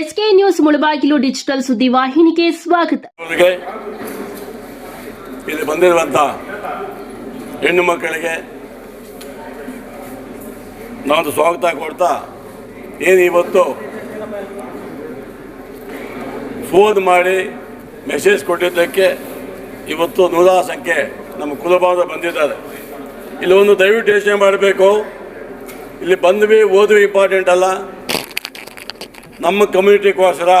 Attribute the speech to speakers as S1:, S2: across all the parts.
S1: SK news Mulbagal digital ಸುದ್ದಿ ವಾಹಿನಿಗೆ ಸ್ವಾಗತ.
S2: ಇಲ್ಲಿ ಬಂದಿರುವಂತ ಹೆಣ್ಣು ಮಕ್ಕಳಿಗೆ ನಾನು ಸ್ವಾಗತ ಕೊಡ್ತಾ ಏನು ಇವತ್ತು ಫೋನ್ ಮಾಡಿ ಮೆಸೇಜ್ ಕೊಟ್ಟಿದ್ದಕ್ಕೆ ಇವತ್ತು ನೂರಾರು ಸಂಖ್ಯೆ ನಮ್ಮ ಕುಲಭಾವ ಬಂದಿದ್ದಾರೆ. ಇಲ್ಲಿ ಒಂದು ದಯವಿಟ್ಟು ಯೋಚನೆ ಮಾಡಬೇಕು. ಇಲ್ಲಿ ಬಂದ್ವಿ, ಓದ್ವಿ, ಇಂಪಾರ್ಟೆಂಟ್ ಅಲ್ಲ. ನಮ್ಮ ಕಮ್ಯುನಿಟಿಗೋಸ್ಕರ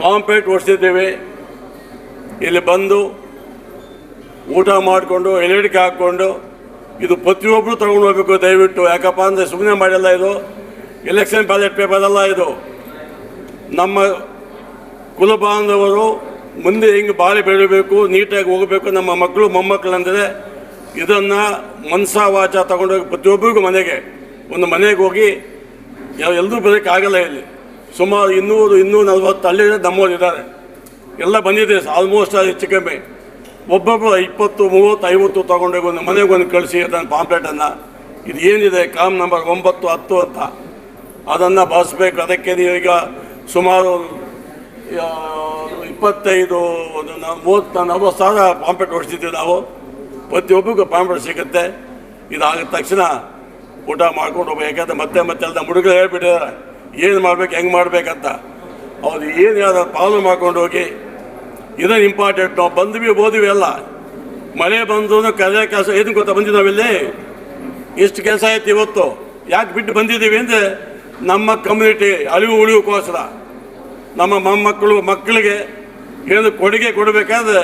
S2: ಪಾಂಪೇಟ್ ಓಡಿಸಿದ್ದೀವಿ ಇಲ್ಲಿ ಬಂದು ಊಟ ಮಾಡಿಕೊಂಡು ಎಲೆಡಿಕೆ ಹಾಕ್ಕೊಂಡು, ಇದು ಪ್ರತಿಯೊಬ್ಬರು ತಗೊಂಡು ಹೋಗಬೇಕು ದಯವಿಟ್ಟು. ಯಾಕಪ್ಪ ಅಂದರೆ ಸುಮ್ಮನೆ ಮಾಡಿಲ್ಲ ಇದು. ಎಲೆಕ್ಷನ್ ಬ್ಯಾಲೆಟ್ ಪೇಪರ್ ಅಲ್ಲ ಇದು. ನಮ್ಮ ಕುಲಬಾಂಧವರು ಮುಂದೆ ಹೆಂಗೆ ಬಾಳಿ ಬೆಳಿಬೇಕು, ನೀಟಾಗಿ ಹೋಗಬೇಕು ನಮ್ಮ ಮಕ್ಕಳು ಮೊಮ್ಮಕ್ಕಳಂದರೆ ಇದನ್ನು ಮನಸ ವಾಚ ತಗೊಂಡೋಗಿ ಪ್ರತಿಯೊಬ್ಬರಿಗೂ ಮನೆಗೆ. ಒಂದು ಮನೆಗೆ ಹೋಗಿ ಯಾವ ಎಲ್ಲರೂ ಬರೋಕ್ಕಾಗಲ್ಲ ಇಲ್ಲಿ. ಸುಮಾರು ಇನ್ನೂರು ಇನ್ನೂರು ನಲ್ವತ್ತು ಹಳ್ಳಿ ನಮ್ಮವ್ರು ಇದ್ದಾರೆ ಎಲ್ಲ ಬಂದಿದೆ ಆಲ್ಮೋಸ್ಟ್ ಹೆಚ್ಚು ಕಮ್ಮಿ. ಒಬ್ಬೊಬ್ಬರು ಇಪ್ಪತ್ತು, ಮೂವತ್ತು, ಐವತ್ತು ತೊಗೊಂಡೋಗಿ ಒಂದು ಮನೆಗೆ ಒಂದು ಕಳಿಸಿ ಅದನ್ನು ಪಾಂಪ್ಲೆಟನ್ನು ಇದು ಏನಿದೆ? ಕಾಮ್ ನಂಬರ್ ಒಂಬತ್ತು, ಹತ್ತು ಅಂತ. ಅದನ್ನು ಬಳಸ್ಬೇಕು. ಅದಕ್ಕೆ ಈಗ ಸುಮಾರು ಇಪ್ಪತ್ತೈದು, ಒಂದು ಮೂವತ್ತು, ನಲ್ವತ್ತು ಸಾವಿರ ಪಾಂಪ್ಲೆಟ್ ಹೊಡಿಸಿದ್ದೀವಿ ನಾವು. ಪ್ರತಿಯೊಬ್ಬರಿಗೂ ಪಾಂಪ್ಲೆಟ್ ಸಿಗುತ್ತೆ. ಇದಾದ ತಕ್ಷಣ ಊಟ ಮಾಡ್ಕೊಂಡು ಹೋಗ್ಬೇಕು ಯಾಕಂದ್ರೆ ಮತ್ತೆ ಮತ್ತೆ ಎಲ್ಲ ಹುಡುಗರು ಹೇಳ್ಬಿಟ್ಟಿದ್ದಾರೆ ಏನು ಮಾಡ್ಬೇಕು, ಹೆಂಗೆ ಮಾಡ್ಬೇಕಂತ? ಅವ್ರು ಏನು ಯಾವ್ದಾರು ಪಾಲು ಮಾಡ್ಕೊಂಡು ಹೋಗಿ ಇದನ್ನು ಇಂಪಾರ್ಟೆಂಟ್ ನಾವು ಬಂದ್ವಿ, ಓದಿವಿ ಎಲ್ಲ. ಮಳೆ ಬಂದು ಕಲೆ ಕೆಲಸ ಏನು ಗೊತ್ತಾ ಬಂದಿದ್ದು ನಾವಿಲ್ಲಿ? ಇಷ್ಟು ಕೆಲಸ ಆಯ್ತು ಇವತ್ತು. ಯಾಕೆ ಬಿಟ್ಟು ಬಂದಿದ್ದೀವಿ ಅಂದರೆ, ನಮ್ಮ ಕಮ್ಯುನಿಟಿ ಅಳಿವು ಉಳಿಯೋಕ್ಕೋಸ್ಕರ ನಮ್ಮ ಮೊಮ್ಮಕ್ಕಳು, ಮಕ್ಕಳಿಗೆ ಏನು ಕೊಡುಗೆ ಕೊಡಬೇಕಾದ್ರೆ,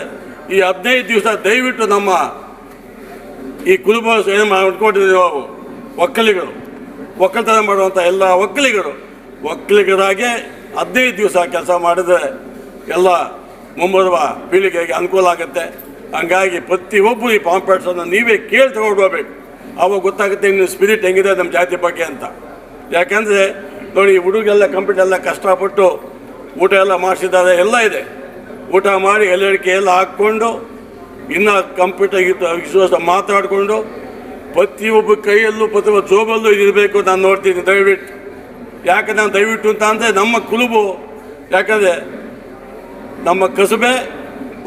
S2: ಈ ಹದಿನೈದು ದಿವಸ ದಯವಿಟ್ಟು ನಮ್ಮ ಈ ಕುಲುಬ ಏನು ಮಾಡ್ಕೊಂಡಿದ್ದೀವಿ ನಾವು? ಒಕ್ಕಲಿಗರು, ಒಕ್ಕಲ್ತನ ಮಾಡುವಂಥ ಎಲ್ಲ ಒಕ್ಕಲಿಗರು. ಒಕ್ಕಲಿಗರಾಗೆ ಹದಿನೈದು ದಿವಸ ಕೆಲಸ ಮಾಡಿದರೆ ಎಲ್ಲ ಮುಂಬರುವ ಪೀಳಿಗೆಗೆ ಅನುಕೂಲ ಆಗುತ್ತೆ. ಹಂಗಾಗಿ ಪ್ರತಿಯೊಬ್ಬರು ಈ ಪಾಂಪ್ಲೆಟ್ಸನ್ನು ನೀವೇ ಕೇಳಿ ತಗೊಂಡು ಹೋಗ್ಬೇಕು. ಅವಾಗ ಗೊತ್ತಾಗುತ್ತೆ ನಿಮ್ಮ ಸ್ಪಿರಿಟ್ ಹೆಂಗಿದೆ ನಮ್ಮ ಜಾತಿ ಬಗ್ಗೆ ಅಂತ. ಯಾಕೆಂದರೆ ನೋಡಿ, ಈ ಹುಡುಗೆಲ್ಲ ಕಂಪ್ಯೂಟರ್ ಎಲ್ಲ ಕಷ್ಟಪಟ್ಟು ಊಟ ಎಲ್ಲ ಮಾಡಿಸಿದ್ದಾರೆ, ಎಲ್ಲ ಇದೆ. ಊಟ ಮಾಡಿ ಎಲ್ಲಡಿಕೆ ಎಲ್ಲ ಹಾಕ್ಕೊಂಡು ಇನ್ನೂ ಕಂಪ್ಯೂಟರ್ ವಿಶ್ವಾಸ ಮಾತಾಡಿಕೊಂಡು ಪ್ರತಿಯೊಬ್ಬ ಕೈಯಲ್ಲೂ ಅಥವಾ ಜೋಬಲ್ಲೂ ಇರಬೇಕು ನಾನು ನೋಡ್ತೀನಿ. ದಯವಿಟ್ಟು. ಯಾಕೆ ನಾನು ದಯವಿಟ್ಟು ಅಂತ ಅಂದರೆ ನಮ್ಮ ಕುಲುಬು, ಯಾಕಂದರೆ ನಮ್ಮ ಕಸುಬೆ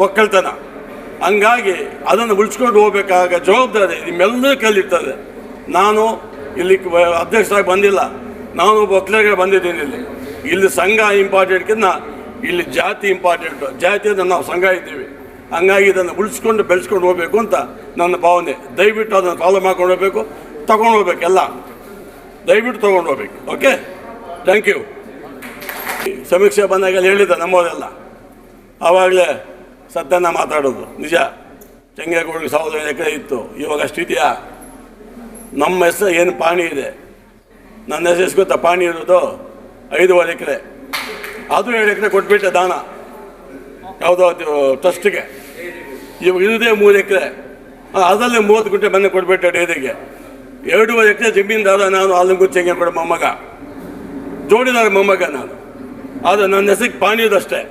S2: ಒಕ್ಕಲ್ತನ. ಹಂಗಾಗಿ ಅದನ್ನು ಉಳಿಸ್ಕೊಂಡು ಹೋಗ್ಬೇಕಾಗ ಜವಾಬ್ದಾರಿ ನಿಮ್ಮೆಲ್ಲರೂ ಕಲಿತದೆ ನಾನು ಇಲ್ಲಿ ಅಧ್ಯಕ್ಷರಾಗಿ ಬಂದಿಲ್ಲ. ನಾನು ಒಕ್ಕಲಿಗ ಬಂದಿದ್ದೀನಿ ಇಲ್ಲಿ. ಇಲ್ಲಿ ಸಂಘ ಇಂಪಾರ್ಟೆಂಟ್ಕಿಂತ ಇಲ್ಲಿ ಜಾತಿ ಇಂಪಾರ್ಟೆಂಟು ಜಾತಿಯಿಂದ ನಾವು ಸಂಘ ಇದ್ದೀವಿ. ಹಂಗಾಗಿ ಇದನ್ನು ಉಳಿಸ್ಕೊಂಡು ಬೆಳೆಸ್ಕೊಂಡು ಹೋಗಬೇಕು ಅಂತ ನನ್ನ ಭಾವನೆ. ದಯವಿಟ್ಟು ಅದನ್ನು ಫಾಲೋ ಮಾಡ್ಕೊಂಡು ಹೋಗಬೇಕು. ತಗೊಂಡು ಹೋಗ್ಬೇಕು ಎಲ್ಲ. ದಯವಿಟ್ಟು ತೊಗೊಂಡು ಹೋಗ್ಬೇಕು. ಓಕೆ ಥ್ಯಾಂಕ್ ಯು ಸಮೀಕ್ಷೆ ಬಂದಾಗ ಹೇಳಿದ್ದೆ ನಮ್ಮವರೆಲ್ಲ. ಆವಾಗಲೇ ಸತ್ಯನ ಮಾತಾಡೋದು. ನಿಜ. ಚಂಗೇಗೌಡರಿಗೆ ಸಾವಿರದ ಎಕರೆ ಇತ್ತು. ಇವಾಗ ಅಷ್ಟಿದೆಯಾ ನಮ್ಮ ಹೆಸರು ಏನು ಪಾಣಿ ಇದೆ? ನನ್ನ ಹೆಸರು ಎಷ್ಟು ಗೊತ್ತಾ? ಪಾಣಿ ಇರೋದು ಐದೂವರೆ ಎಕರೆ. ಅದು ಏಳು ಎಕರೆ ಕೊಟ್ಬಿಟ್ಟೆ ದಾನ. ಯಾವುದೋ ಟ್ರಸ್ಟ್ಗೆ ಇವಾಗ ಇರೋದೇ ಮೂರು ಎಕರೆ. ಅದಲ್ಲೇ ಮೂವತ್ತು ಗುಂಟೆ ಮನೆ ಕೊಟ್ಬಿಟ್ಟೆ ಡೇರಿಗೆ ಎರಡೂವರೆ ಎಕರೆ ಜಮೀನ್ದಾರ ನಾನು ಆಲಂಗು ಚೆಂಗೆ ಕೊಡ ಮೊಮ್ಮಗ. ಜೋಡಿದಾರ ಮೊಮ್ಮಗ ನಾನು. ಆದರೆ ನನ್ನ ಹೆಸರಿಗೆ ಪಾಣಿ ಅಷ್ಟೇ.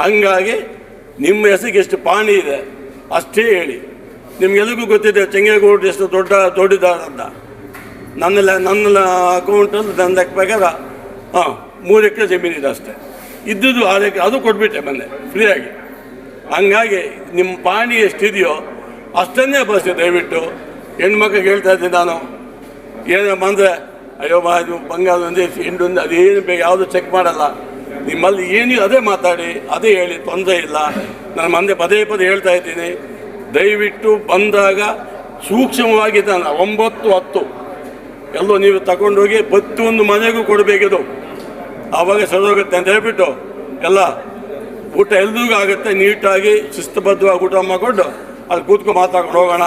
S2: ಹಂಗಾಗಿ ನಿಮ್ಮ ಹೆಸರಿಗೆ ಎಷ್ಟು ಪಾಣಿ ಇದೆ ಅಷ್ಟೇ ಹೇಳಿ. ನಿಮ್ಗೆಲ್ಲರಿಗೂ ಗೊತ್ತಿದೆ ಚೆಂಗೇಗೌಡರು ಎಷ್ಟು ದೊಡ್ಡ ದೊಡ್ಡದಾರ ಅಂತ. ನನ್ನ ನನ್ನ ಅಕೌಂಟಲ್ಲಿ ನನ್ನ ಲೆಕ್ಕ ಪ್ರಕಾರ ಹಾಂ ಮೂರು ಎಕರೆ ಜಮೀನಿದೆ ಅಷ್ಟೇ. ಇದ್ದುದು ಆರು ಎಕರೆ ಅದು ಕೊಟ್ಬಿಟ್ಟೆ ಮೊನ್ನೆ ಫ್ರೀಯಾಗಿ ಹಂಗಾಗಿ ನಿಮ್ಮ ಪಾಣಿ ಎಷ್ಟಿದೆಯೋ ಅಷ್ಟನ್ನೇ ಬಳಸಿ ದಯವಿಟ್ಟು ಹೆಣ್ಮಕ್ಳಿಗೆ ಹೇಳ್ತಾ ಇದ್ದೀನಿ ನಾನು. ಏನಮ್ಮ ಅಂದರೆ ಅಯ್ಯೋ ಬಾ ಇದು ಬಂಗಾಳ ಒಂದೇ ಹೆಂಡು ಒಂದು, ಅದೇನು ಬೇಕು ಯಾವುದು ಚೆಕ್ ಮಾಡಲ್ಲ. ನಿಮ್ಮಲ್ಲಿ ಏನು ಅದೇ ಮಾತಾಡಿ, ಅದೇ ಹೇಳಿ, ತೊಂದರೆ ಇಲ್ಲ. ನಾನು ಮಂದೆ ಪದೇ ಪದೇ ಹೇಳ್ತಾ ಇದ್ದೀನಿ. ದಯವಿಟ್ಟು ಬಂದಾಗ ಸೂಕ್ಷ್ಮವಾಗಿ ನಾನು ಒಂಬತ್ತು ಹತ್ತು. ಎಲ್ಲೋ ನೀವು ತಗೊಂಡೋಗಿ ಪ್ರತಿಯೊಂದು ಮನೆಗೂ ಕೊಡಬೇಕಿದು. ಆವಾಗ ಹೋಗುತ್ತೆ ಅಂತ ಹೇಳ್ಬಿಟ್ಟು, ಎಲ್ಲ ಊಟ ಎಲ್ರಿಗೂ ಆಗುತ್ತೆ ನೀಟಾಗಿ ಶಿಸ್ತುಬದ್ಧವಾಗಿ ಊಟ ಮಾಡಿಕೊಂಡು ಅಲ್ಲಿ ಕೂತ್ಕೊಂಡು ಮಾತಾಡ್ಕೊಂಡು ಹೋಗೋಣ.